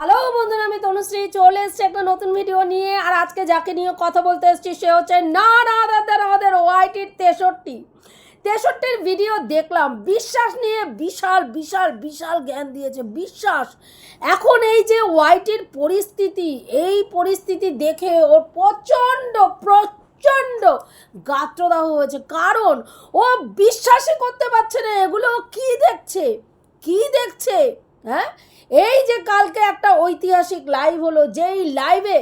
Hello বন্ধুরা, আমি তনুশ্রী, চলে এসেছি একটা নতুন ভিডিও নিয়ে। আর আজকে যাকে নিয়ে কথা বলতে এসেছি, সে হচ্ছে না না দাদার আমাদের ওয়াইটির তেষট্টি। তেষট্টির ভিডিও দেখলাম, বিশ্বাস নিয়ে বিশাল বিশাল বিশাল জ্ঞান দিয়েছে, বিশ্বাস। এখন এই যে ওয়াইটির পরিস্থিতি, এই পরিস্থিতি দেখে ওর প্রচণ্ড প্রচণ্ড গাত্রদাহ হয়েছে। কারণ ও বিশ্বাসই করতে পারছে না, এগুলো কি দেখছে? কি দেখছে? হ্যাঁ? এই যে কালকে একটা ঐতিহাসিক লাইভ হলো, যেই লাইভে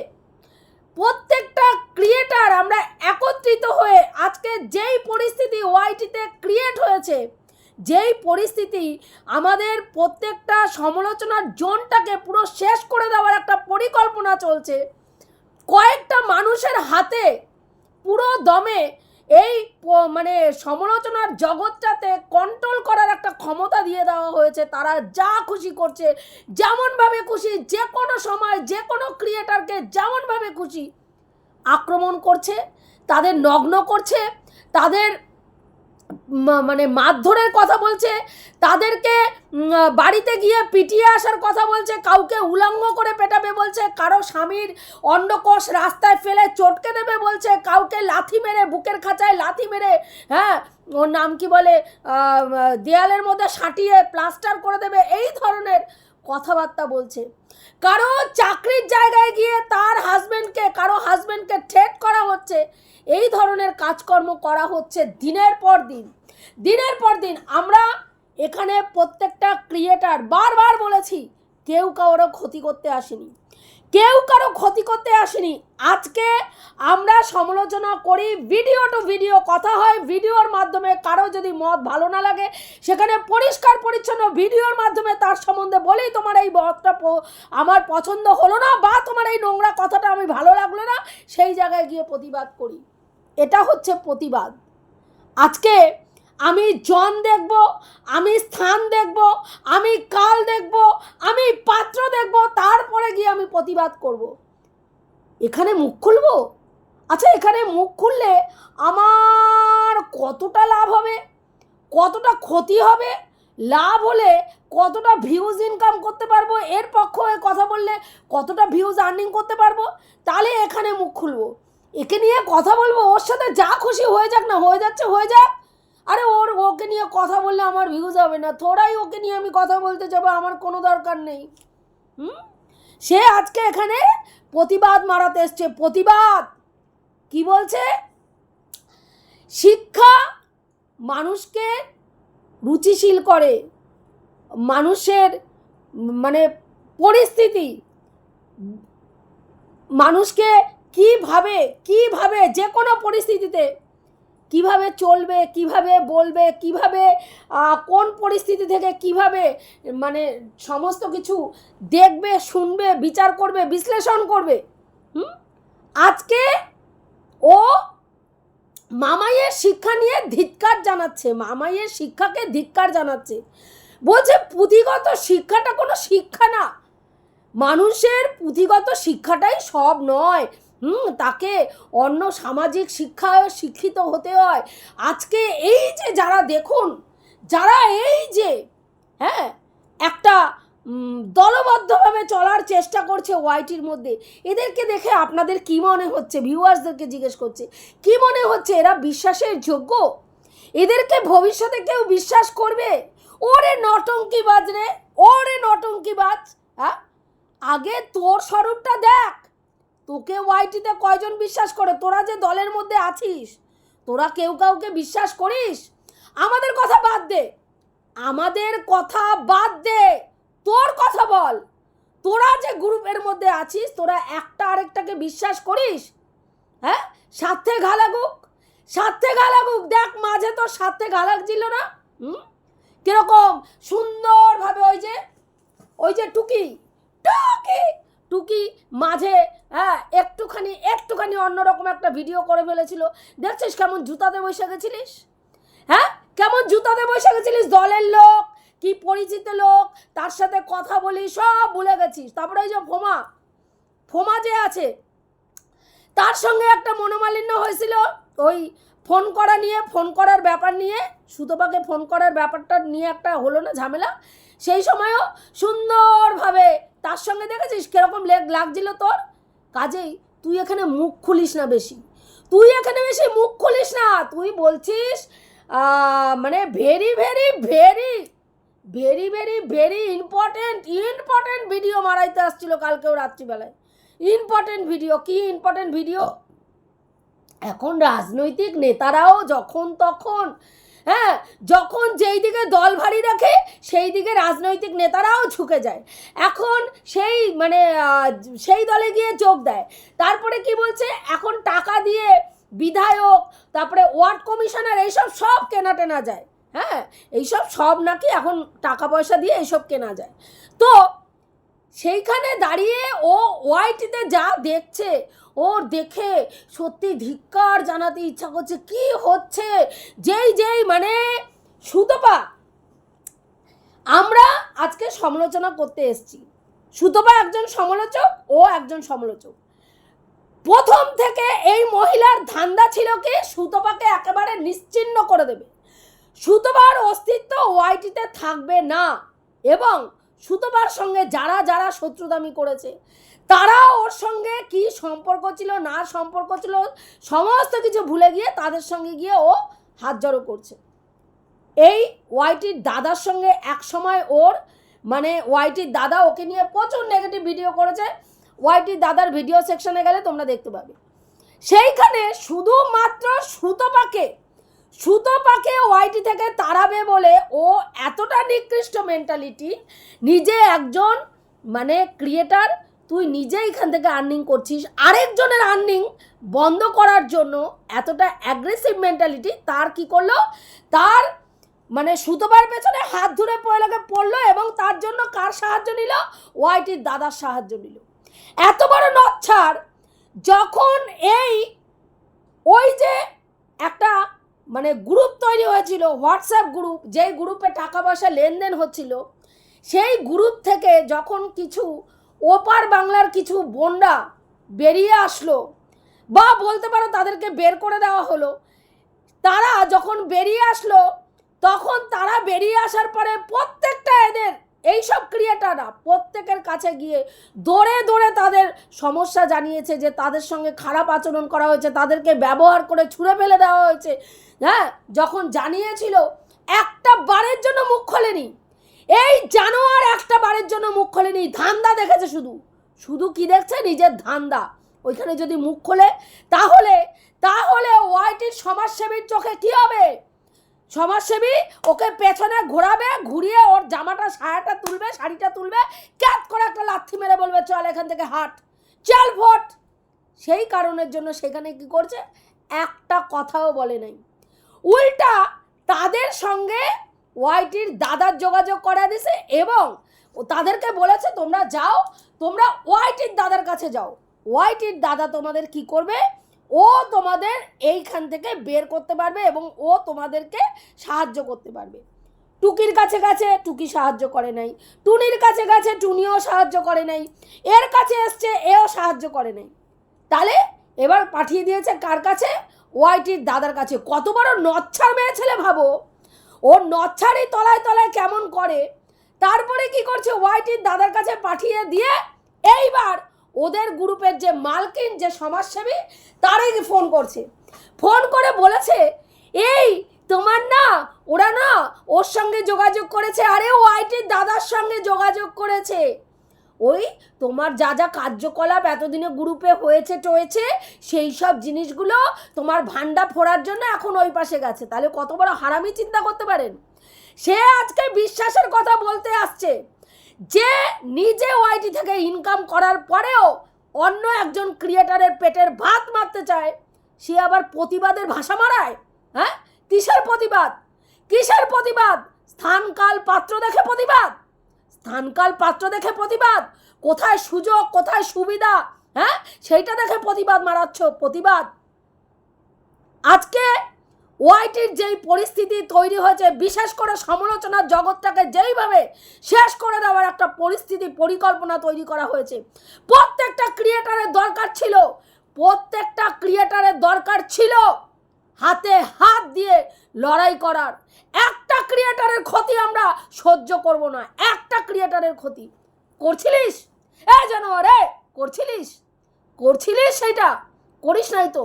প্রত্যেকটা ক্রিয়েটার আমরা একত্রিত হয়ে আজকে যেই পরিস্থিতি ওয়াইটিতে ক্রিয়েট হয়েছে, যেই পরিস্থিতি আমাদের প্রত্যেকটা সমালোচনার জোনটাকে পুরো শেষ করে দেওয়ার একটা পরিকল্পনা চলছে, কয়েকটা মানুষের হাতে পুরো দমে এই মানে সমালোচনার জগৎটাতে কন্ট্রোল করার একটা ক্ষমতা দিয়ে দেওয়া হয়েছে। তারা যা খুশি করছে, যেমনভাবে খুশি যে কোনো সময় যে কোনো ক্রিয়েটারকে যেমনভাবে খুশি আক্রমণ করছে, তাদের নগ্ন করছে, তাদের মানে মারধরের কথা বলছে, তাদেরকে বাড়িতে গিয়ে পিটিয়ে আসার কথা বলছে, কাউকে উলঙ্গ করে পেটাবে বলছে, কারও স্বামীর অন্ডকোষ রাস্তায় ফেলে চটকে দেবে বলছে, কাউকে লাথি মেরে বুকের খাঁচায় লাথি মেরে হ্যাঁ ওর নাম কি বলে দেয়ালের মধ্যে সাঁটিয়ে প্লাস্টার করে দেবে, এই ধরনের কথাবার্তা বলছে। কারও চাকরির জায়গায় গিয়ে তার হাজব্যান্ডকে কারও হাজব্যান্ডকে থ্রেট করা হচ্ছে, এই ধরনের কাজকর্ম করা হচ্ছে দিনের পর দিন। দিনের পর দিন আমরা এখানে প্রত্যেকটা ক্রিয়েটার বারবার বলেছি, কেউ কারও ক্ষতি করতে আসেনি। কেউ কারও ক্ষতি করতে আসেনি। আজকে আমরা সমালোচনা করি ভিডিও টু ভিডিও কথা হয় ভিডিওর মাধ্যমে কারও যদি মত ভালো না লাগে, সেখানে পরিষ্কার পরিচ্ছন্ন ভিডিওর মাধ্যমে তার সম্বন্ধে বলি তোমার এই মতটা আমার পছন্দ হলো না বা তোমার এই নোংরা কথাটা আমি ভালো লাগল না, সেই জায়গায় গিয়ে প্রতিবাদ করি। এটা হচ্ছে প্রতিবাদ। আজকে আমি জন দেখব, আমি স্থান দেখব, আমি কাল দেখব, আমি পাত্র দেখব, তারপরে গিয়ে আমি প্রতিবাদ করব। এখানে মুখ খুলব? আচ্ছা এখানে মুখ খুললে আমার কতটা লাভ হবে? কতটা ক্ষতি হবে? লাভ হলে কতটা ভিউজ ইনকাম করতে পারব? এর পক্ষ হয়ে কথা বললে কতটা ভিউজ আর্নিং করতে পারব? তাহলে এখানে মুখ খুলবো। একে নিয়ে কথা বলব, ওর সাথে যা খুশি হয়ে যাক না, হয়ে যাচ্ছে, হয়ে যাক। আরে ওর ওকে নিয়ে কথা বললে আমার ভিউজ হবে না। থোড়াই ওকে নিয়ে আমি কথা বলতে যাব, আমার কোনো দরকার নেই। হুম? সে আজকে এখানে প্রতিবাদ মারাতে এসছে, প্রতিবাদ! কি বলছে? শিক্ষা মানুষকে রুচিশীল করে। মানুষের মানে পরিস্থিতি। মানুষকে কীভাবে কীভাবে যে কোনো পরিস্থিতিতে কীভাবে চলবে, কীভাবে বলবে, কীভাবে কোন পরিস্থিতি থেকে কীভাবে মানে সমস্ত কিছু দেখবে, শুনবে, বিচার করবে, বিশ্লেষণ করবে, হুম? আজকে ও মামাইয়ের শিক্ষা নিয়ে ধিক্কার জানাচ্ছে, মামাইয়ের শিক্ষাকে ধিক্কার জানাচ্ছে। বলছে, পুঁথিগত শিক্ষাটা কোনো শিক্ষা না। মানুষের পুঁথিগত শিক্ষাটাই সব নয়। হুম, তাকে অন্য সামাজিক শিক্ষায় শিক্ষিত হতে হয়। আজকে এই যে যারা দেখুন, যারা এই যে হ্যাঁ একটা দলবদ্ধভাবে চলার চেষ্টা করছে ওয়াইটির মধ্যে, এদেরকে দেখে আপনাদের কি মনে হচ্ছে? ভিউয়ার্সদেরকে জিজ্ঞেস করছে, কি মনে হচ্ছে এরা বিশ্বাসের যোগ্য? এদেরকে ভবিষ্যতে কেউ বিশ্বাস করবে? ওরে নটঙ্কি বাজ রে, ওরে নটঙ্কি বাজ হ্যাঁ আগে তোর স্বরূপটা দেখ। তোকে ওয়াইটিতে কয়জন বিশ্বাস করে? তোরা যে দলের মধ্যে আছিস, তোরা কেউ কাউকে বিশ্বাস করিস? আমাদের কথা বাদ দে। আমাদের কথা বাদ দে। তোর কথা বল। তোরা যে গ্রুপের মধ্যে আছিস, তোরা একটা আরেকটাকে বিশ্বাস করিস? হ্যাঁ? সাথে ঘা লাগুক সাথে ঘা লাগুক দেখ, মাঝে তোর সাথে ঘা লাগছিল না। হুম? কীরকম সুন্দরভাবে ওই যে ওই যে টুকি। টুকি! টুকি মাঝে হ্যাঁ একটুখানি একটুখানি অন্যরকম একটা ভিডিও করে ফেলেছিল। দেখছিস কেমন জুতাতে বসে গেছিলিস? হ্যাঁ কেমন জুতাতে বসে গেছিলিস দলের লোক, কি পরিচিত লোক, তার সাথে কথা বলি, সব ভুলে গেছিস। তারপরে ওই যে ফোমা ফোমা যে আছে, তার সঙ্গে একটা মনোমালিন্য হয়েছিল। ওই ফোন করা নিয়ে, ফোন করার ব্যাপার নিয়ে, সুতপাকে ফোন করার ব্যাপারটা নিয়ে একটা হলো না ঝামেলা। সেই সময়ও সুন্দরভাবে তার সঙ্গে দেখেছিস কীরকম লেগ লাগছিল তোর? কাজেই তুই এখানে মুখ খুলিস না বেশি। তুই এখানে বেশি মুখ খুলিস না। তুই বলছিস মানে very very very very very very important important video মারাইতে আসছিল কালকেও রাত্রিবেলায়। ইম্পর্টেন্ট ভিডিও কি ইম্পর্টেন্ট ভিডিও এখন রাজনৈতিক নেতারাও যখন তখন হ্যাঁ যখন যেই দিকে দল ভারী রাখে, সেই দিকে রাজনৈতিক নেতারাও ঝুঁকে যায়। এখন সেই মানে সেই দলে গিয়ে যোগ দেয়। তারপরে কি বলছে? এখন টাকা দিয়ে বিধায়ক, তারপরে ওয়ার্ড কমিশনার, এইসব সব কেনা টেনা যায়। হ্যাঁ এইসব সব নাকি এখন টাকা পয়সা দিয়ে এইসব কেনা যায়। তো সেইখানে দাঁড়িয়ে ও ওয়াইটিতে যা দেখছে ওর দেখে সত্যি ধিক্কার জানাতে ইচ্ছা করছে, কি হচ্ছে? যেই যেই মানে সুতপা, আমরা আজকে সমালোচনা করতে এসেছি। সুতপা একজন সমালোচক, ও একজন সমালোচক। প্রথম থেকে এই মহিলার ধান্দা ছিল কি, সুতপাকে একেবারে নিশ্চিহ্ন করে দেবে। সুতপার অস্তিত্ব ওয়াইটিতে থাকবে না, এবং সুতপার সঙ্গে যারা যারা শত্রুতামি করেছে তারা ওর সঙ্গে কি সম্পর্ক ছিল, না সম্পর্ক ছিল, সমস্ত কিছু ভুলে গিয়ে তাদের সঙ্গে গিয়ে ও হাত জড়ো করছে। এই ওয়াইটির দাদার সঙ্গে এক সময় ওর মানে ওয়াইটির দাদা ওকে নিয়ে প্রচুর নেগেটিভ ভিডিও করেছে। ওয়াইটির দাদার ভিডিও সেকশনে গেলে তোমরা দেখতে পাবে। সেইখানে শুধুমাত্র সুতপাকে সুতপাকে ওয়াইটি থেকে তাড়াবে বলে ও এতটা নিকৃষ্ট মেন্টালিটি নিজে একজন মানে ক্রিয়েটার তুই নিজে এখান থেকে আর্নিং করছিস, আরেকজনের আর্নিং বন্ধ করার জন্য এতটা অ্যাগ্রেসিভ মেন্টালিটি তার কি করল? তার মানে সুতোবার পেছনে হাত ধরে পয়লাকে পড়ল এবং তার জন্য কার সাহায্য নিল? ওয়াইটির দাদার সাহায্য নিল। এত বড় নচ্ছার যখন এই, ওই যে একটা মানে গ্রুপ তৈরি হয়েছিল, হোয়াটসঅ্যাপ গ্রুপ যেই গ্রুপে টাকা পয়সা লেনদেন হচ্ছিল, সেই গ্রুপ থেকে যখন কিছু ওপার বাংলার কিছু বন্ডা বেরিয়ে আসলো বা বলতে পারো তাদেরকে বের করে দেওয়া হলো। তারা যখন বেরিয়ে আসলো, তখন তারা বেরিয়ে আসার পরে প্রত্যেকটা এদের এই এইসব ক্রিয়েটাররা প্রত্যেকের কাছে গিয়ে দৌড়ে দৌড়ে তাদের সমস্যা জানিয়েছে যে তাদের সঙ্গে খারাপ আচরণ করা হয়েছে, তাদেরকে ব্যবহার করে ছুঁড়ে ফেলে দেওয়া হয়েছে। হ্যাঁ যখন জানিয়েছিল, একটা বারের জন্য মুখ খোলেনি। এই জানোয়ার একটা বারের জন্য মুখ খোলেনি, ধান্দা দেখেছে শুধু। শুধু কি দেখছে? নিজের ধান্দা। ওইখানে যদি মুখ খোলে, তাহলে তাহলে ওয়াইটির সমাজসেবীর চোখে কি হবে? সমাজসেবী ওকে পেছনে ঘোরাবে, ঘুরিয়ে ওর জামাটা সায়াটা তুলবে, শাড়িটা তুলবে ক্যাত করে একটা লাথি মেরে বলবে, চল এখান থেকে হাট। চল ভোট সেই কারণের জন্য সেখানে কি করছে? একটা কথাও বলে নাই। উল্টা তাদের সঙ্গে ওয়াইটির দাদার যোগাযোগ করা দিছে এবং তাদেরকে বলেছে, তোমরা যাও, তোমরা ওয়াইটির দাদার কাছে যাও। ওয়াইটির দাদা তোমাদের কি করবে? ও তোমাদের এইখান থেকে বের করতে পারবে এবং ও তোমাদেরকে সাহায্য করতে পারবে। টুকির কাছে কাছে টুকি সাহায্য করে নাই। টুনির কাছে কাছে টুনিও সাহায্য করে নাই। এর কাছে এসছে, এও সাহায্য করে নাই। তাহলে এবার পাঠিয়ে দিয়েছে কার কাছে? ওয়াইটির দাদার কাছে। কত বড় নচ্ছার মেয়ে ছেলে ভাবো। ও নচ্ছাড়ি তলায় তলায় কেমন করে? তারপরে কি করছে? ওয়াইটির দাদার কাছে পাঠিয়ে দিয়ে এইবার ওদের গ্রুপের যে মালকিন, যে সমাজসেবী, তারই ফোন করছে? ফোন করে বলেছে, এই, তোমার না, ওরা না ওর সঙ্গে যোগাযোগ করেছে। আরে, ওয়াইটির দাদার সঙ্গে যোগাযোগ করেছে। ওই তোমার যা যা কার্যকলাপ এতদিনে গ্রুপে হয়েছে টয়েছে, সেই সব জিনিসগুলো তোমার ভান্ডা ফোড়ার জন্য এখন ওই পাশে গেছে। তাহলে কত বড় হারামি চিন্তা করতে পারেন? সে আজকে বিশ্বাসের কথা বলতে আসছে যে নিজে ওয়াইটি থেকে ইনকাম করার পরেও অন্য একজন ক্রিয়েটারের পেটের ভাত মারতে চায়। সে আবার প্রতিবাদের ভাষা মারায়? হ্যাঁ? কিসের প্রতিবাদ? কিসের প্রতিবাদ? স্থান কাল পাত্র দেখে প্রতিবাদ? স্থানকাল পাত্র দেখে প্রতিবাদ? কোথায় সুযোগ, কোথায় সুবিধা? হ্যাঁ? সেইটা দেখে প্রতিবাদ মারাচ্ছ, প্রতিবাদ। আজকে ওয়াইটির যেই পরিস্থিতি তৈরি হয়েছে, বিশেষ করে সমালোচনার জগৎটাকে যেইভাবে শেষ করে দেওয়ার একটা পরিস্থিতি পরিকল্পনা তৈরি করা হয়েছে, প্রত্যেকটা ক্রিয়েটারের দরকার ছিল, প্রত্যেকটা ক্রিয়েটারের দরকার ছিল হাতে হাত দিয়ে লড়াই করার। একটা ক্রিয়েটারের ক্ষতি আমরা সহ্য করব না। একটা ক্রিয়েটারের ক্ষতি। করছিলিস? এ জানোয়ারে, করছিলিস? করছিলিস সেটা? করিস নাই তো।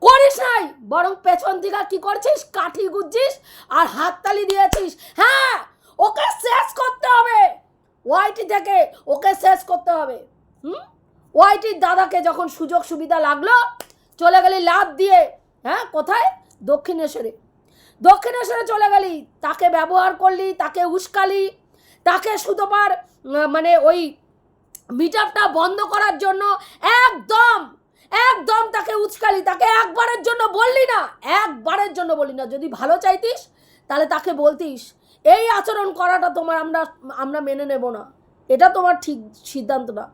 করিস নাই, বরং পেছন দিকে কি করছিস? কাঠি গুজছিস আর হাততালি দিয়েছিস। হ্যাঁ ওকে শেষ করতে হবে। ওয়াইটি থেকে ওকে শেষ করতে হবে। হুম? ওয়াইটির দাদাকে যখন সুযোগ সুবিধা লাগল, চলে গেলি লাভ দিয়ে। হ্যাঁ কোথায়? দক্ষিণেশ্বরে। দক্ষিণেশ্বরে চলে গেলি। তাকে ব্যবহার করলি, তাকে উস্কালি, তাকে সুতোপার মানে ওই মিটারটা বন্ধ করার জন্য একদম একদম তাকে উচকালি তাকে একবারের জন্য বললি না, একবারের জন্য বললি না। যদি ভালো চাইতিস, তাহলে তাকে বলতিস, এই আচরণ করাটা তোমার আমরা আমরা মেনে নেব না। এটা তোমার ঠিক সিদ্ধান্ত না।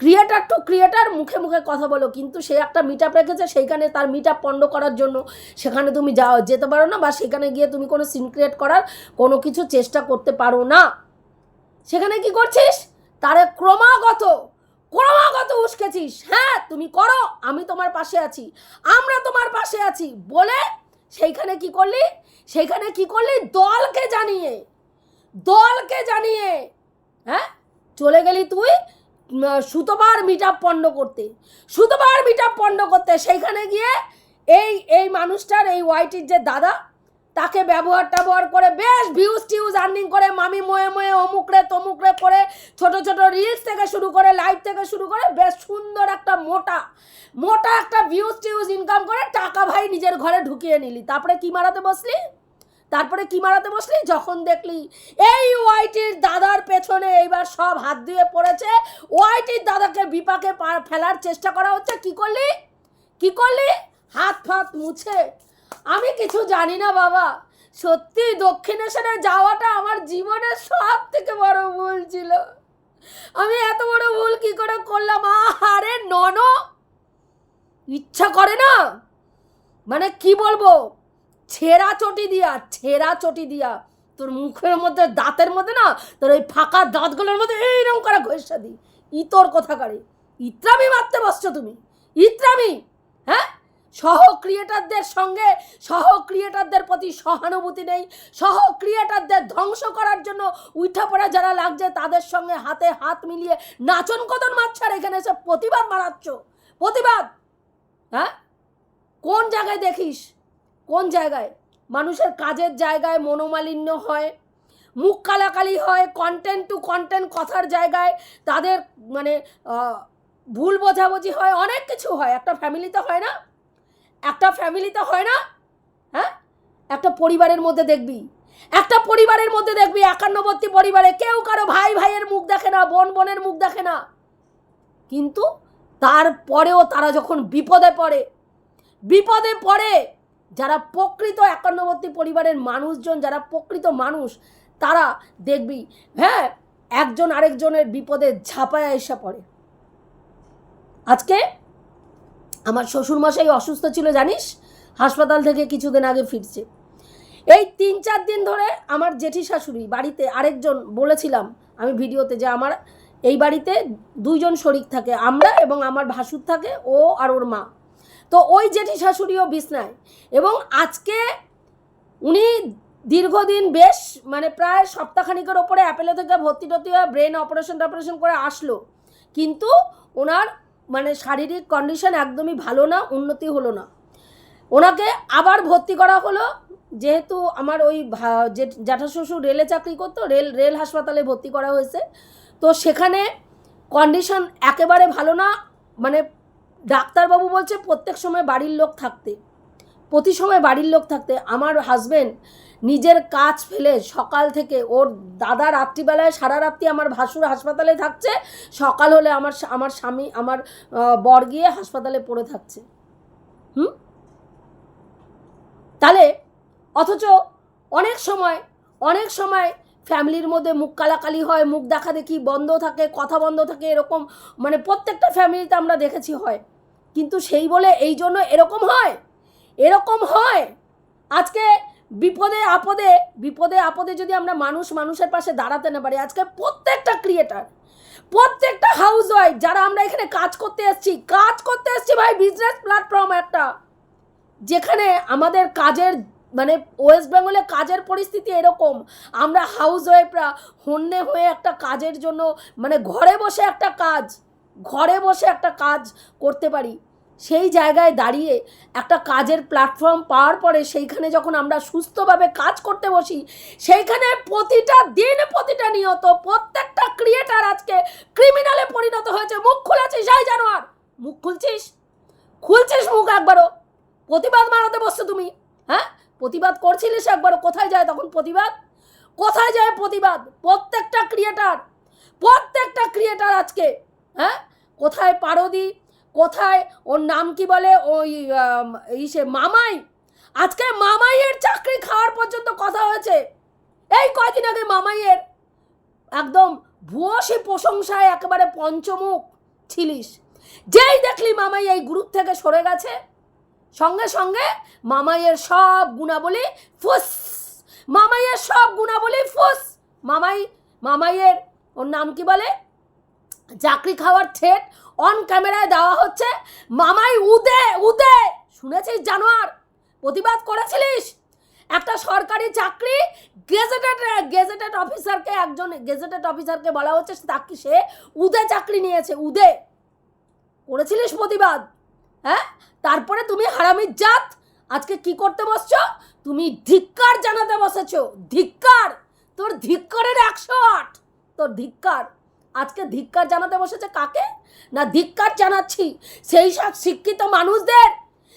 ক্রিয়েটার টু ক্রিয়েটার, মুখে মুখে কথা বলো। কিন্তু সে একটা মিট আপ রেখেছে, সেইখানে তার মিট আপ পণ্ড করার জন্য। সেখানে তুমি যাও, যেতে পারো না, বা সেখানে গিয়ে তুমি কোনো সিন ক্রিয়েট করার কোনো কিছু চেষ্টা করতে পারো না। সেখানে কি করছিস? তারে ক্রমাগত ক্রমাগত উস্কেছিস। হ্যাঁ তুমি করো, আমি তোমার পাশে আছি। আমরা তোমার পাশে আছি বলে সেইখানে কি করলি? সেইখানে কি করলি? দলকে জানিয়ে দলকে জানিয়ে হ্যাঁ? চলে গেলি তুই সুতোবার মিট আপ পণ্ড করতে। সুতোবার মিট আপ পণ্ড করতে, সেইখানে গিয়ে এই এই মানুষটার, এই ওয়াইটির যে দাদা, তাকে ব্যবহার ট্যাবহার করে বেশ ভিউজ টিউজ আর্নিং করে, মামি ময়ে ময়ে অমুকরে তমুকরে করে, ছোট ছোট রিলস থেকে শুরু করে লাইভ থেকে শুরু করে, বেশ সুন্দর একটা মোটা মোটা একটা ভিউজ টিউজ ইনকাম করে টাকা ভাই নিজের ঘরে ঢুকিয়ে নিলি। তারপরে কি মারাতে বসলি? তারপরে কি মারাতে বসলি? যখন দেখলি এই ওয়াইটির দাদার পেছনে এইবার সব হাত দিয়ে পড়েছে, ওয়াইটির দাদাকে বিপাকে ফেলার চেষ্টা করা হচ্ছে। কি করলি? কি করলি? হাত ফাত মুছে। আমি কিছু জানি না বাবা। সত্যি দক্ষিণেশ্বরে যাওয়াটা আমার জীবনের সব থেকে বড় ভুল ছিল। আমি এত বড় ভুল কি করে করলাম? আরে নন ইচ্ছা করে না? মানে কি বলব? ছেঁড়া চটি দিয়া, ছেঁড়া চটি দিয়া। তোর মুখের মধ্যে, দাঁতের মধ্যে না, তোর ওই ফাঁকা দাঁতগুলোর মধ্যে এইরকম করে ঘষা দিই। ইতর কোথাকারে ইত্রামি মারতে বসছো তুমি। ইত্রামি হ্যাঁ? সহ ক্রিয়েটারদের সঙ্গে সহ ক্রিয়েটারদের প্রতি সহানুভূতি নেই। সহ ক্রিয়েটারদের ধ্বংস করার জন্য উঠা পড়া যারা লাগছে, তাদের সঙ্গে হাতে হাত মিলিয়ে নাচন কদন মারছ আর এখানে এসে প্রতিবাদ মারাচ্ছ। প্রতিবাদ হ্যাঁ? কোন জায়গায় দেখিস? কোন জায়গায়? মানুষের কাজের জায়গায় মনোমালিন্য হয়, মুখ কালাকালি হয় কন্টেন্ট টু কন্টেন্ট কথার জায়গায় তাদের মানে ভুল বোঝাবুঝি হয়, অনেক কিছু হয়। একটা ফ্যামিলিতে হয় না? একটা ফ্যামিলিতে হয় না? হ্যাঁ? একটা পরিবারের মধ্যে দেখবি। একটা পরিবারের মধ্যে দেখবি, একান্নবর্তী পরিবারে কেউ কারও ভাই, ভাইয়ের মুখ দেখে না, বোন, বোনের মুখ দেখে না। কিন্তু তারপরেও তারা যখন বিপদে পড়ে বিপদে পড়ে যারা প্রকৃত একান্নবর্তী পরিবারের মানুষজন, যারা প্রকৃত মানুষ, তারা দেখবি হ্যাঁ একজন আরেকজনের বিপদে ঝাঁপায় এসে পড়ে। আজকে আমার শ্বশুরমশাই অসুস্থ ছিল, জানিস? হাসপাতাল থেকে কিছুদিন আগে ফিরছে। এই তিন চার দিন ধরে আমার জেঠি শাশুড়ি বাড়িতে আরেকজন বলেছিলাম আমি ভিডিওতে যে আমার এই বাড়িতে দুইজন শরিক থাকে, আমরা এবং আমার ভাসুর থাকে, ও আর ওর মা। তো ওই জেঠি শাশুড়িও বিছনায় এবং আজকে উনি দীর্ঘদিন বেশ মানে প্রায় সপ্তাহখানিকের ওপরে অ্যাপেলো থেকে ভর্তি টর্তি হয়ে ব্রেন অপারেশন টপারেশন করে আসলো। কিন্তু ওনার মানে শারীরিক কন্ডিশন একদমই ভালো না, উন্নতি হলো না। ওনাকে আবার ভর্তি করা হলো। যেহেতু আমার ওই জ্যাঠা শ্বশুর রেলে চাকরি করতো, রেল রেল হাসপাতালে ভর্তি করা হয়েছে। তো সেখানে কন্ডিশন একেবারে ভালো না মানে ডাক্তারবাবু বলছে প্রত্যেক সময় বাড়ির লোক থাকতে। প্রতি সময় বাড়ির লোক থাকতে। আমার হাজবেন্ড নিজের কাজ ফেলে সকাল থেকে ওর দাদা রাত্রিবেলায় সারা রাত্রি আমার ভাসুর হাসপাতালে থাকছে, সকাল হলে আমার আমার স্বামী, আমার বর গিয়ে হাসপাতালে পড়ে থাকছে। হুম? তাহলে অথচ অনেক সময় অনেক সময় ফ্যামিলির মধ্যে মুখ কালাকালি হয়, মুখ দেখা দেখি বন্ধ থাকে, কথা বন্ধ থাকে, এরকম মানে প্রত্যেকটা ফ্যামিলিতে আমরা দেখেছি হয়। কিন্তু সেই বলে এই জন্য এরকম হয় এরকম হয়। আজকে বিপদে আপদে বিপদে আপদে যদি আমরা মানুষ মানুষের পাশে দাঁড়াতে না পারি, আজকে প্রত্যেকটা ক্রিয়েটার প্রত্যেকটা হাউস ওয়াইফ যারা আমরা এখানে কাজ করতে এসেছি, কাজ করতে এসেছি ভাই বিজনেস প্ল্যাটফর্ম একটা, যেখানে আমাদের কাজের মানে ওয়েস্ট বেঙ্গলে কাজের পরিস্থিতি এরকম, আমরা হাউস ওয়াইফরা হন্যে হয়ে একটা কাজের জন্য মানে ঘরে বসে একটা কাজ ঘরে বসে একটা কাজ করতে পারি। সেই জায়গায় দাঁড়িয়ে একটা কাজের প্ল্যাটফর্ম পাওয়ার পরে সেইখানে যখন আমরা সুস্থভাবে কাজ করতে বসি, সেইখানে প্রতিটা দিন প্রতিটা নিয়ত, প্রত্যেকটা ক্রিয়েটার আজকে ক্রিমিনালে পরিণত হয়েছে। মুখ খুলেছিস যাই জানোয়ার? মুখ খুলছিস? খুলছিস মুখ একবারও? প্রতিবাদ মারাতে বসছো তুমি হ্যাঁ? প্রতিবাদ করছিলিস একবারও? কোথায় যায় তখন প্রতিবাদ? কোথায় যায় প্রতিবাদ? প্রত্যেকটা ক্রিয়েটার প্রত্যেকটা ক্রিয়েটার আজকে হ্যাঁ? কোথায় পারদি? কোথায়? ওর নাম কি বলে? ওই আম, এই সে মামাই? আজকে মামাইয়ের চাকরি খাওয়ার পর্যন্ত কথা হয়েছে। এই কয়দিন আগে মামাইয়ের? একদম ভুয়সী প্রশংসায় একেবারে পঞ্চমুখ ছিলিস। যেই দেখলি মামাই এই গ্রুপ থেকে সরে গেছে সঙ্গে সঙ্গে মামাইয়ের সব গুণাবলী ফুস। মামাইয়ের সব গুণাবলী ফুস। মামাই মামাইয়ের ওর নাম কি বলে? চাকরি খাওয়ার থ্রেট অন ক্যামেরায় দেওয়া হচ্ছে। মামাই, উদে উদে! শুনেছিস, জানোয়ার? প্রতিবাদ করেছিলিস? একটা সরকারি চাকরি গেজেটেড গেজেটেড অফিসারকে একজন গেজেটেড অফিসারকে বলা হচ্ছে তাকে সে উদে চাকরি নিয়েছে? উদে! করেছিলিস প্রতিবাদ? হ্যাঁ? তারপরে তুমি হারামির জাত। আজকে কি করতে বসছো? তুমি ধিক্কার জানাতে বসেছো। ধিক্কার! তোর ধিক্কারের একশো আট। তোর ধিক্কার। আজকে ধিক্কার জানাতে বসেছে কাকে? না ধিক্কার জানাচ্ছি সেই সব শিক্ষিত মানুষদের?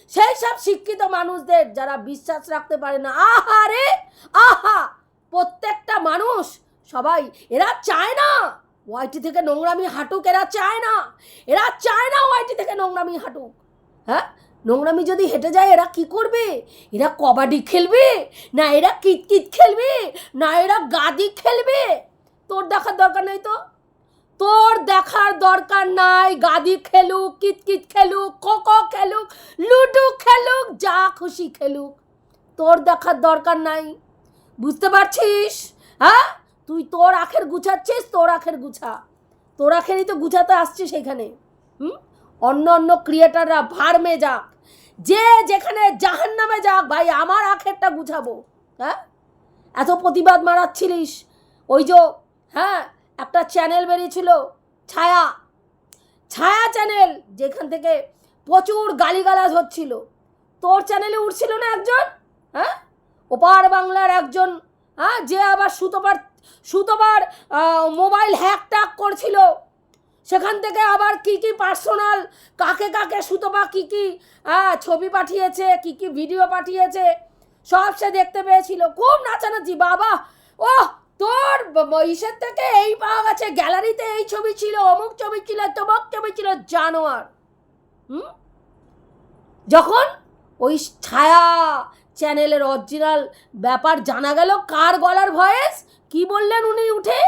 সেই সব শিক্ষিত মানুষদের যারা বিশ্বাস রাখতে পারে না। আহা রে! আহা! প্রত্যেকটা মানুষ, সবাই, এরা চায় না ওয়াইটি থেকে নোংরামি হাঁটুক, এরা চায় না। এরা চায় না ওয়াইটি থেকে নোংরামি হাঁটুক। হ্যাঁ? নোংরামি যদি হেঁটে যায়, এরা কি করবে? এরা কবাডি খেলবে? না এরা কিতকিত খেলবে? না এরা গাদি খেলবে? তোর দেখার দরকার নেই তো। তোর দেখার দরকার নাই। গাদি খেলুক, কিতকিত খেলুক, খোখো খেলুক, লুডু খেলুক, যা খুশি খেলুক। তোর দেখার দরকার নাই। বুঝতে পারছিস? হ্যাঁ? তুই তোর আখের গুছাচ্ছিস, তোর আখের গুছা। তোর আখেরই তো গুছাতে আসছিস সেখানে হুম? অন্য অন্য ক্রিয়েটাররা ভাড়মে যাক। যে যেখানে জাহান নামে যাক, ভাই, আমার আখেরটা গুছাবো। হ্যাঁ? এত প্রতিবাদ মারাচ্ছিলিস। ওই যে হ্যাঁ? একটা চ্যানেল বেরিয়েছিল, ছায়া। ছায়া চ্যানেল যেখান থেকে প্রচুর গালিগালাজ হচ্ছিল। তোর চ্যানেলে উঠছিল না একজন? হ্যাঁ? ওপার বাংলার একজন হ্যাঁ যে আবার সুতোপার সুতোপার মোবাইল হ্যাক ট্যাক করছিল। সেখান থেকে আবার কি কি পার্সোনাল কাকে কাকে সুতোপা কি কি হ্যাঁ ছবি পাঠিয়েছে, কি কি ভিডিও পাঠিয়েছে, সব সে দেখতে পেয়েছিল। খুব নাচানাচি, বাবা! ও তোর ইসের থেকে এই পাওয়া গেছে। গ্যালারিতে এই ছবি ছিল, অমুক ছবি ছিল, তমুক ছবি ছিল, জানোয়ার। হুম? যখন ওই ছায়া চ্যানেলের অরিজিনাল ব্যাপার জানা গেল, কার গলার ভয়েস কি বললেন উনি উঠে?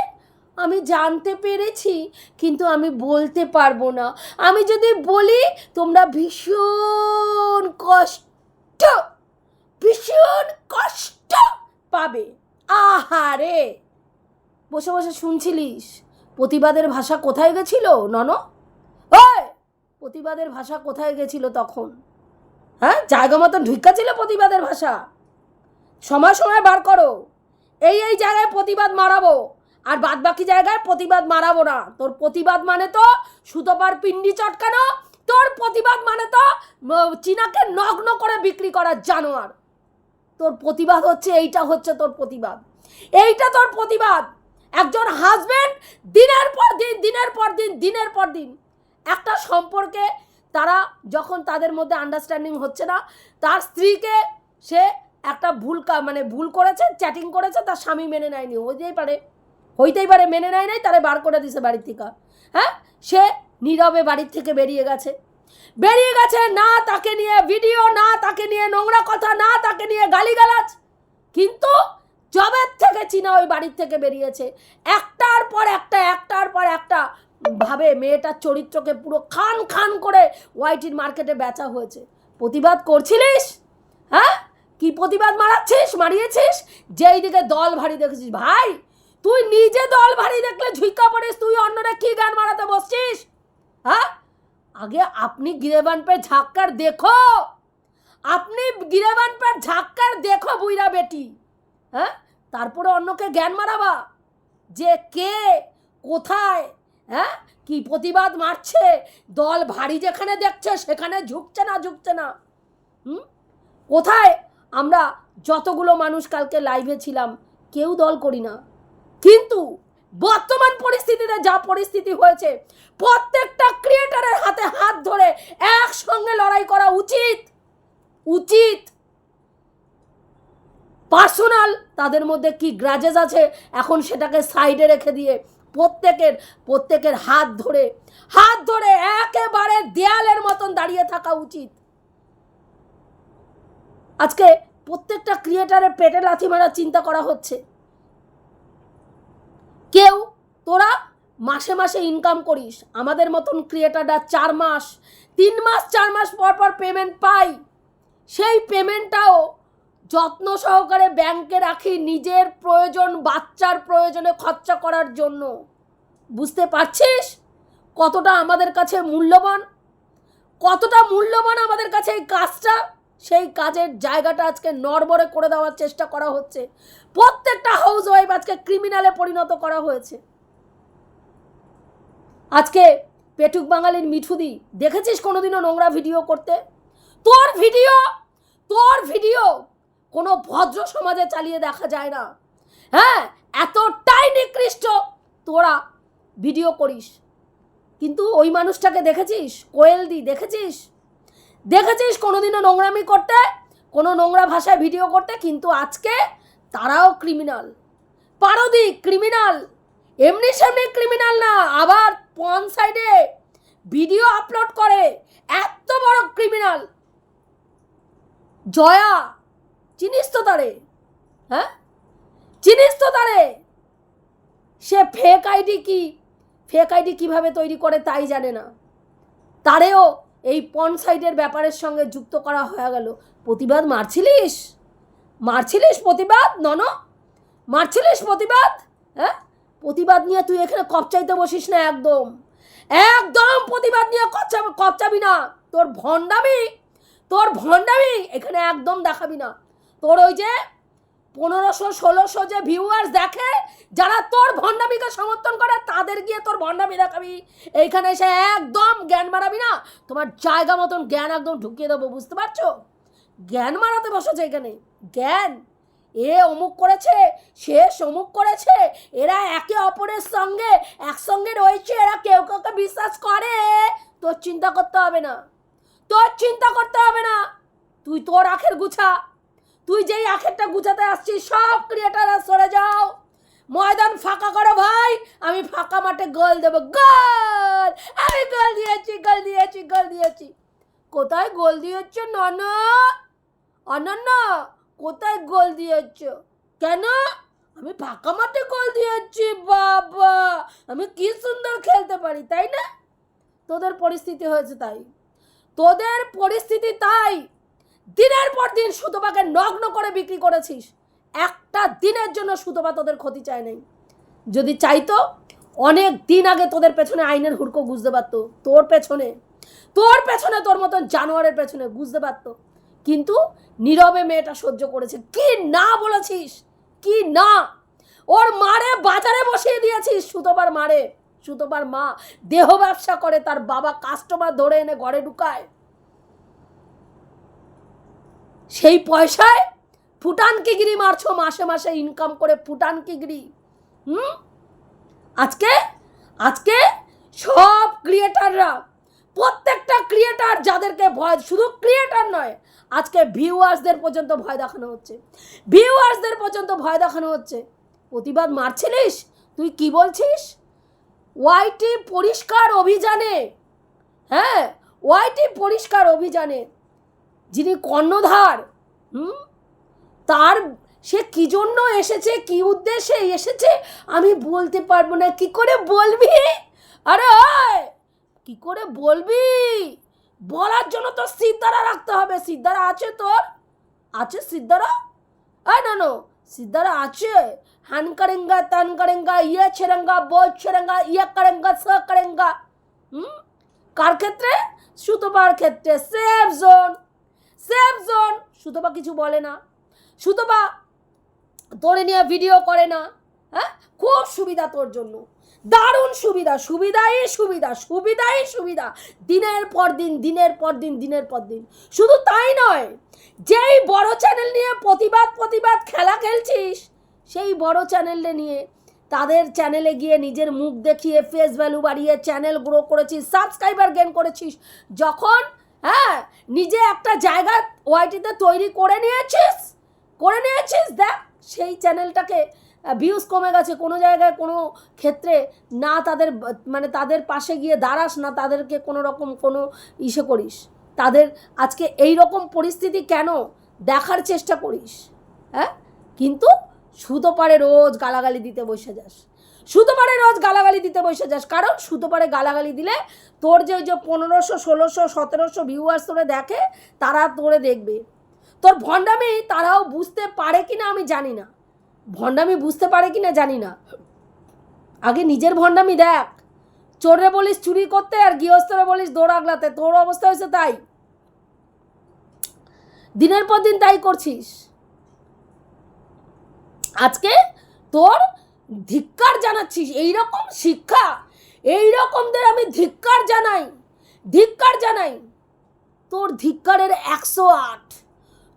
আমি জানতে পেরেছি, কিন্তু আমি বলতে পারব না। আমি যদি বলি, তোমরা ভীষণ কষ্ট ভীষণ কষ্ট পাবে। আহারে! বসে বসে শুনছিলিস? প্রতিবাদের ভাষা কোথায় গেছিল নন ওই, প্রতিবাদের ভাষা কোথায় গেছিল তখন? হ্যাঁ জায়গা মতন ঢুকা ছিল প্রতিবাদের ভাষা? সময় সময় বার করো। এই এই জায়গায় প্রতিবাদ মারাবো। আর বাদ বাকি জায়গায় প্রতিবাদ মারাবো না। তোর প্রতিবাদ মানে তো সুতোপার পিন্ডি চটকানো। তোর প্রতিবাদ মানে তো চীনাকে নগ্ন করে বিক্রি করার জানোয়ার। তোর প্রতিবাদ হচ্ছে, এইটা হচ্ছে তোর প্রতিবাদ। এইটা তোর প্রতিবাদ। একজন হাজবেন্ড দিনের পর দিন, দিনের পর দিন, দিনের পর দিন। একটা সম্পর্কে তারা যখন তাদের মধ্যে আন্ডারস্ট্যান্ডিং হচ্ছে না, তার স্ত্রীকে সে একটা ভুল মানে ভুল করেছে চ্যাটিং করেছে, তার স্বামী মেনে নেয়নি। হইতেই পারে। হইতেই পারে, মেনে নেয় নাই তারা বার করে দিছে বাড়ির থেকে। হ্যাঁ? সে নীরবে বাড়ির থেকে বেরিয়ে গেছে। বেরিয়ে গেছে, না তাকে নিয়ে ভিডিও, না তাকে নিয়ে নোংরা কথা, না তাকে নিয়ে গালিগালাজ। কিন্তু জবের থেকে চীনা ওই বাড়ির থেকে বেরিয়েছে, একটার পর একটা, একটার পর একটা ভাবে মেয়েটার চরিত্রকে পুরো খান খান করে ওয়াইটির মার্কেটে বেচা হয়েছে। প্রতিবাদ করছিলিস? হ্যাঁ? কি প্রতিবাদ মারাচ্ছিস? মারিয়েছিস? যেই দিকে দল ভারী দেখেছিস। ভাই, তুই নিজে দল ভারী দেখলে ঝুইকা পড়িস, তুই অন্যরা কি গান মারাতে বসছিস? হ্যাঁ? আগে আপনি গিরেবান পে ঝাক্কার দেখো। আপনি গিরেবান পে ঝাক্কার দেখো বুইরা বেটি। হ্যাঁ? তারপরে অন্যকে জ্ঞান মারাবা। যে কে, কোথায় হ্যাঁ? কি প্রতিবাদ মারছে? দল ভারী যেখানে দেখছে, সেখানে ঝুঁকছে না ঝুঁকছে না। হুম? কোথায়? আমরা যতগুলো মানুষ কালকে লাইভে ছিলাম, কেউ দল করি না। কিন্তু বর্তমান পরিস্থিতিতে যা পরিস্থিতি হয়েছে, প্রত্যেকটা ক্রিয়েটারের হাতে হাত ধরে একসঙ্গে লড়াই করা উচিত উচিত। পার্সোনাল তাদের মধ্যে কি গ্রাজেস আছে, এখন সেটাকে সাইডে রেখে দিয়ে প্রত্যেকের প্রত্যেকের হাত ধরে হাত ধরে একেবারে দেয়ালের মতন দাঁড়িয়ে থাকা উচিত। আজকে প্রত্যেকটা ক্রিয়েটারের পেটে লাথি মারার চিন্তা করা হচ্ছে। কেউ, তোরা মাসে মাসে ইনকাম করিস। আমাদের মতন ক্রিয়েটাররা চার মাস, তিন মাস, চার মাস পর পর পেমেন্ট পাই। সেই পেমেন্টটাও যত্ন সহকারে ব্যাংকে রাখি নিজের প্রয়োজন, বাচ্চার প্রয়োজনে খরচা করার জন্য। বুঝতে পারছিস কতটা আমাদের কাছে মূল্যবান? কতটা মূল্যবান আমাদের কাছে এই কাজটা? সেই কাজের জায়গাটা আজকে নড়বড়ে করে দেওয়ার চেষ্টা করা হচ্ছে। প্রত্যেকটা হাউস ওয়াইফ আজকে ক্রিমিনালে পরিণত করা হয়েছে। আজকে পেটুক বাঙালির মিঠুদি, দেখেছিস কোনোদিনও নোংরা ভিডিও করতে? তোর ভিডিও তোর ভিডিও কোনো ভদ্র সমাজে চালিয়ে দেখা যায় না। হ্যাঁ এতটাই নিকৃষ্ট তোরা ভিডিও করিস। কিন্তু ওই মানুষটাকে দেখেছিস? কোয়েল দি, দেখেছিস? দেখেছিস কোনোদিনও নোংরামি করতে? কোনো নোংরা ভাষায় ভিডিও করতে? কিন্তু আজকে তারাও ক্রিমিনাল পারদি ক্রিমিনাল এমনি সেমনি ক্রিমিনাল না, আবার পন সাইডে ভিডিও আপলোড করে। এত বড় ক্রিমিনাল জয়া, চিনিস তো তারে? হ্যাঁ? চিনিস তো তারে? সে ফেক আইডি কি? ফেক আইডি কীভাবে তৈরি করে তাই জানে না। তারেও এই পন সাইডের ব্যাপারের সঙ্গে যুক্ত করা হয়ে গেল। প্রতিবাদ মারছিলিস? মারছিলিস প্রতিবাদ নন মারছিলিস প্রতিবাদ? হ্যাঁ? প্রতিবাদ নিয়ে তুই এখানে কপচাইতে বসিস না একদম। একদম প্রতিবাদ নিয়ে কপচা কপচাবি না। তোর ভণ্ডামি তোর ভণ্ডামি এখানে একদম দেখাবি না। তোর ওই যে পনেরোশো, ষোলোশো যে ভিউয়ার্স দেখে, যারা তোর ভণ্ডামিকে সমর্থন করে, তাদের গিয়ে তোর ভণ্ডামি দেখাবি। এইখানে এসে একদম জ্ঞান মারাবি না? তোমার জায়গা মতন জ্ঞান একদম ঢুকিয়ে দেবো, বুঝতে পারছ? জ্ঞান মারাতে বসেছে এখানে। জ্ঞান। এ অমুক করেছে, সে অমুক করেছে, এরা একে অপরের সঙ্গে একসঙ্গে রয়েছে, এরা কেউ কাউকে বিশ্বাস করে। তোর চিন্তা করতে হবে না। তোর চিন্তা করতে হবে না। তুই তোর আখের গুছা। তুই যেই আখেরটা গুছাতে আসছিস, সব ক্রিয়েটাররা সরে যাও। ময়দান ফাঁকা করো ভাই, আমি ফাঁকা মাঠে গোল দেবো, গোল। আমি গোল দিয়েছি গোল দিয়েছি গোল দিয়েছি। কোথায় গোল দিয়েছ নন অনন্য, কোথায় গোল দিয়েছ? কেন? আমি ফাঁকা মাঠে গোল দিয়েছি, বাবা। আমি কি সুন্দর খেলতে পারি, তাই না? তোদের পরিস্থিতি হয়েছে তাই। তোদের পরিস্থিতি তাই। দিনের পর দিন সুতোপাকে নগ্ন করে বিক্রি করেছিস। একটা দিনের জন্য সুতোপা তোদের ক্ষতি চায় নাই। যদি চাইতো, অনেক দিন আগে তোদের পেছনে আইনের হুড়কো বুঝতে পারতো। তোর পেছনে তোর পেছনে, তোর মতন জানোয়ারের পেছনে বুঝতে পারতো। কিন্তু নীরবে মেয়েটা সহ্য করেছে। কি না বলেছিস? কি না? ওর মারে বাজারে বসিয়ে দিয়েছিস সুতোপার মারে। সুতোপার মা দেহ ব্যবসা করে তার বাবা কাস্টমার ধরে এনে ঘরে ঢুকায়। সেই পয়সায় ফুটান কিগিরি মারছো, মাসে মাসে ইনকাম করে ফুটান কিগিরি হুম? আজকে আজকে সব ক্রিয়েটাররা প্রত্যেকটা ক্রিয়েটার যাদেরকে ভয়, শুধু ক্রিয়েটার নয়, আজকে ভিউয়ার্সদের পর্যন্ত ভয় দেখানো হচ্ছে। ভিউয়ার্সদের পর্যন্ত ভয় দেখানো হচ্ছে। প্রতিবাদ মারছিলিস? তুই কি বলছিস? ওয়াইটি পরিষ্কার অভিযানে হ্যাঁ? ওয়াইটি পরিষ্কার অভিযানে যিনি কর্ণধার, হুম? তার, সে কি জন্য এসেছে, কি উদ্দেশ্যে এসেছে, আমি বলতে পারব না। কি করে বলবি? আরে কি করে বলবি? বলার জন্য তো সিদ্ধারা রাখতে হবে। সিদ্ধারা আছে তোর? আছে সিদ্ধারা? আয় না সিদ্ধারা আছে। হ্যান করেঙ্গা তান করেঙ্গা ইয়ে ছেড়েঙ্গা বই ছেড়েঙ্গা ইয়ে করেঙ্গা, স করেঙ্গা, হুম? কার ক্ষেত্রে? সুতোবার ক্ষেত্রে। Safe zone. Safe zone Sutapa কিছু বলে না। সুতপা তোরে নিয়ে ভিডিও করে না। হ্যাঁ? খুব সুবিধা তোর জন্য। দারুণ সুবিধা, সুবিধাই সুবিধা সুবিধাই সুবিধা। দিনের পর দিন, দিনের পর দিন, দিনের পর দিন। শুধু তাই নয়, যেই বড় চ্যানেল নিয়ে প্রতিবাদ প্রতিবাদ খেলা খেলছিস, সেই বড় চ্যানেলে নিয়ে তাদের চ্যানেলে গিয়ে নিজের মুখ দেখিয়ে ফেস ভ্যালু বাড়িয়ে চ্যানেল গ্রো করেছিস সাবস্ক্রাইবার গেন করেছিস, যখন হ্যাঁ নিজে একটা জায়গা ওয়াইটিতে তৈরি করে নিয়েছিস? করে নিয়েছিস? দেখ, সেই চ্যানেলটাকে ভিউজ কমে গেছে। কোনো জায়গায়, কোনো ক্ষেত্রে না তাদের মানে তাদের পাশে গিয়ে দাঁড়াস, না তাদেরকে কোনো রকম, কোনো ইসে করিস। তাদের আজকে এই রকম পরিস্থিতি কেন দেখার চেষ্টা করিস? হ্যাঁ? কিন্তু সুতো পারে রোজ গালাগালি দিতে বসে যাস। সুতো পারে রোজ গালাগালি দিতে বসে যাস। কারণ সুতো পারে গালাগালি দিলে তোর যে ওই যে পনেরোশো, ষোলোশো, সতেরোশো ভিউয়ার্স তোরে দেখে, তারা তোরে দেখবে। তোর ভণ্ডামি তারাও বুঝতে পারে কি না আমি জানি না। ভণ্ডামি বুঝতে পারে কি না জানি না। আগে নিজের ভণ্ডামি দেখ। চোরে বলিস চুরি করতে আর গৃহস্থরে বলিস দৌড় আগলাতে। তোর অবস্থা হয়েছে তাই। দিনের পর দিন তাই করছিস। আজকে তোর ধিক্কার জানাচ্ছিস? এই রকম শিক্ষা এই রকমদের আমি ধিক্কার জানাই ধিক্কার জানাই। তোর ধিক্কারের একশো আট।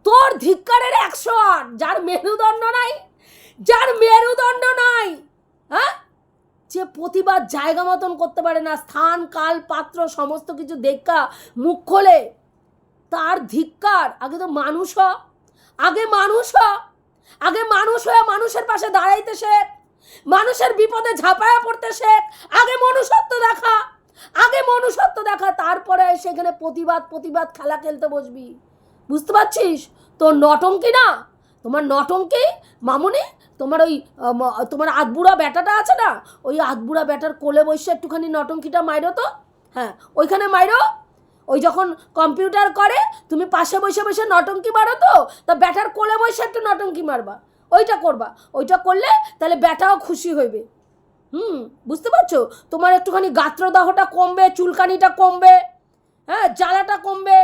তোর ধিক্কারের একশো আট। যার মেরুদণ্ড নাই, যার মেরুদণ্ড নাই হ্যাঁ? যে প্রতিবাদ জায়গা মতন করতে পারে না, স্থান, কাল, পাত্র, সমস্ত কিছু দেখা, মুখ খোলে, তার ধিক্কার। আগে তো মানুষ হ, আগে মানুষ হ, আগে মানুষ হয়ে মানুষের পাশে দাঁড়াইতে শেখ। মানুষের বিপদে ঝাঁপায়া পড়তে শেখ। আগে মনুষ্যত্ব দেখা। আগে মনুষ্যত্ব দেখা, তারপরে সেখানে প্রতিবাদ প্রতিবাদ খেলা খেলতে বসবি। বুঝতে পারছিস? তোর নটঙ্কি না? তোমার নটঙ্কি? মামুনি, তোমার ওই তোমার আধবুড়া ব্যাটাটা আছে না? ওই আধবুড়া ব্যাটার কোলে বসে একটুখানি নটঙ্কিটা মাইরো তো? হ্যাঁ ওইখানে মাইরো। ওই যখন কম্পিউটার করে, তুমি পাশে বসে বসে নটঙ্কি মারো তো? তা ব্যাটার কোলে বসে একটু নটঙ্কি মারবা। ওইটা করবা। ওইটা করলে তাহলে ব্যাটাও খুশি হইবে। হুম, বুঝতে পারছ? তোমার একটুখানি গাত্রদাহটা কমবে, চুলকানিটা কমবে হ্যাঁ জ্বালাটা কমবে,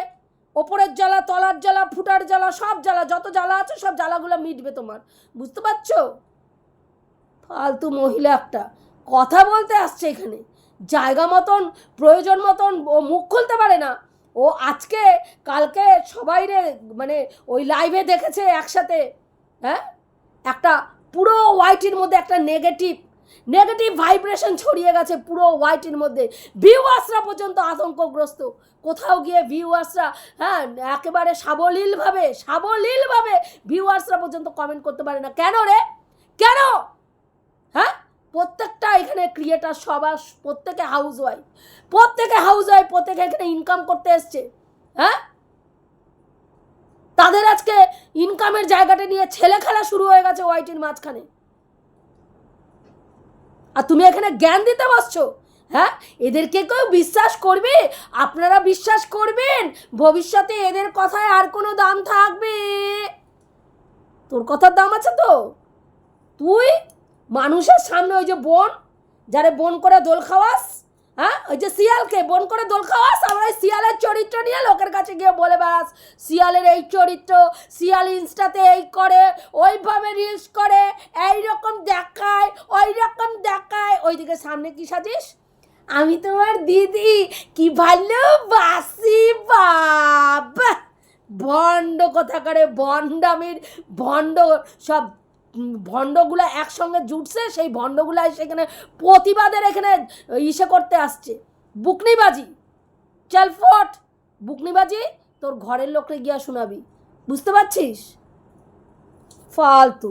ওপরের জ্বালা, তলার জ্বালা, ফুটার জ্বালা, সব জ্বালা, যত জ্বালা আছে সব জ্বালাগুলো মিটবে তোমার। বুঝতে পারছ? ফালতু মহিলা একটা। কথা বলতে আসছে এখানে। জায়গা মতন, প্রয়োজন মতন, ও মুখ খুলতে পারে না। ও আজকে, কালকে সবাই রে মানে ওই লাইভে দেখেছে একসাথে হ্যাঁ? একটা পুরো ওয়াইটির মধ্যে একটা নেগেটিভ নেগেটিভ ভাইব্রেশন ছড়িয়ে গেছে পুরো ওয়াইটির মধ্যে। ভিউয়ার্সরা পর্যন্ত আতঙ্কগ্রস্ত। কোথাও গিয়ে ভিউয়ার্সরা হ্যাঁ একেবারে সাবলীলভাবে সাবলীলভাবে ভিউয়ার্সরা পর্যন্ত কমেন্ট করতে পারে না। কেন রে? কেন? হ্যাঁ? প্রত্যেকটা এখানে ক্রিয়েটার সবার, প্রত্যেকে হাউস ওয়াইফ প্রত্যেকে হাউস ওয়াইফ প্রত্যেকে এখানে ইনকাম করতে এসছে। হ্যাঁ? তাদের আজকে ইনকামের জায়গাটা নিয়ে ছেলে খেলা শুরু হয়ে গেছে ওয়াইটির মাঝখানে। আর তুমি এখানে জ্ঞান দিতে বসছো হ্যাঁ? এদেরকে কেউ বিশ্বাস করবে? আপনারা বিশ্বাস করবেন? ভবিষ্যতে এদের কথায় আর কোনো দাম থাকবে? তোর কথার দাম আছে তো? তুই মানুষের সামনে ওই যে বোন, যারে বোন করে দোল খাওয়াস হ্যাঁ? ওই যে শিয়ালকে বোন করে দোল খাওয়াস, আমরা শিয়ালের চরিত্র নিয়ে লোকের কাছে গিয়ে বলে বেড়াস। শিয়ালের এই চরিত্র শিয়াল ইনস্টাতে এই করে ওইভাবে রিলস করে এই রকম দেখায় ওই রকম দেখায়। ওইদিকে সামনে কি সাজিস? আমি তোমার দিদি, কি ভালোবাসি বাবা ভণ্ড কথা করে ভণ্ডামির ভণ্ড সব ভণ্ডগুলো একসঙ্গে জুটছে, সেই ভণ্ডগুলো সেখানে প্রতিবাদের এখানে ইসে করতে আসছে। বুকনিবাজি। চল ফট। বুকনিবাজি, তোর ঘরের লোককে গিয়া শোনাবি। বুঝতে পারছিস? ফালতু।